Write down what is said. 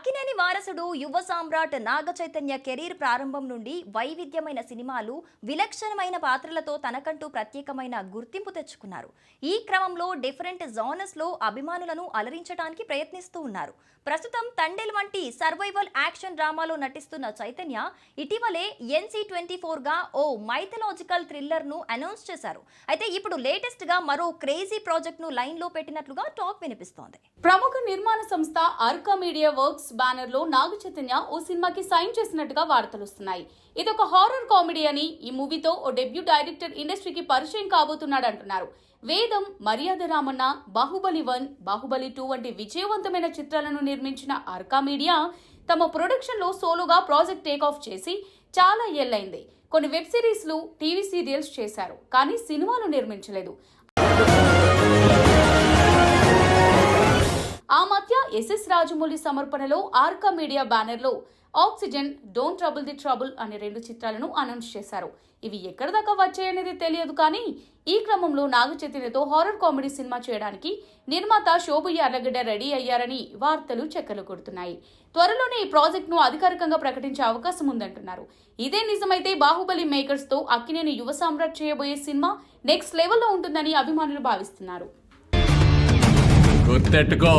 అక్కినేని వారసుడు యువ సామ్రాట్ నాగ చైతన్య కెరీర్ ప్రారంభం నుండి వైవిధ్యమైన సినిమాలు విలక్షణమైన పాత్రలతో తనకంటూ ప్రత్యేకమైన గుర్తింపు తెచ్చుకున్నారు. ఈ క్రమంలో డిఫరెంట్ జోనస్లో అభిమానులను అలరించడానికి ప్రయత్నిస్తూ ఉన్నారు. ప్రస్తుతం తండెల్ వంటి సర్వైవల్ యాక్షన్ డ్రామాలో నటిస్తున్న చైతన్య ఇటీవలే ఎన్సీ ట్వంటీ ఫోర్గా ఓ మైథలాజికల్ థ్రిల్లర్ను అనౌన్స్ చేశారు. అయితే ఇప్పుడు లేటెస్ట్గా మరో క్రేజీ ప్రాజెక్ట్ను లైన్లో పెట్టినట్లుగా టాక్ వినిపిస్తోంది. ప్రముఖ నిర్మాణ సంస్థ అర్కా మీడియా వర్క్స్ బ్యానర్లో నాగ చైతన్య ఓ సినిమాకి సైన్ చేసినట్టుగా వార్తలు వస్తున్నాయి. ఇది ఒక హారర్ కామెడీ అని ఈ మూవీతో ఓ డెబ్యూ డైరెక్టర్ ఇండస్ట్రీకి పరిచయం కాబోతున్నాడు అంటున్నారు వేదం మర్యాద రామన్న బాహుబలి వన్ బాహుబలి టూ వంటి విజయవంతమైన చిత్రాలను నిర్మించిన అర్కా మీడియా తమ ప్రొడక్షన్లో సోలోగా ప్రాజెక్ట్ టేక్ ఆఫ్ చేసి చాలా ఎల్లైంది కొన్ని వెబ్ సిరీస్లు టీవీ సీరియల్స్ చేశారు కానీ సినిమాలు నిర్మించలేదు. ఎస్ఎస్ రాజమౌళి సమర్పణలో ఆర్కా మీడియా బ్యానర్లో oxygen don't trouble the trouble అనే రెండు చిత్రాలను అనౌన్స్ చేశారు. ఇవి ఎక్కడ దాకా వచ్చాయనేది తెలియదు కానీ ఈ క్రమంలో నాగ చైతన్యతో హారర్ కామెడీ సినిమా చేయడానికి నిర్మాత శోభు యార్లగడ్డ రెడీ అయ్యారని వార్తలు చెక్కలు కొడుతున్నాయి. త్వరలోనే ఈ ప్రాజెక్ట్ను అధికారికంగా ప్రకటించే అవకాశం ఉందంటున్నారు. ఇదే నిజమైతే బాహుబలి మేకర్స్తో అక్కినేని యువ సామ్రాట్ చేయబోయే సినిమా నెక్స్ట్ లెవెల్లో ఉంటుందని అభిమానులు భావిస్తున్నారు. గుర్తెట్టుకో.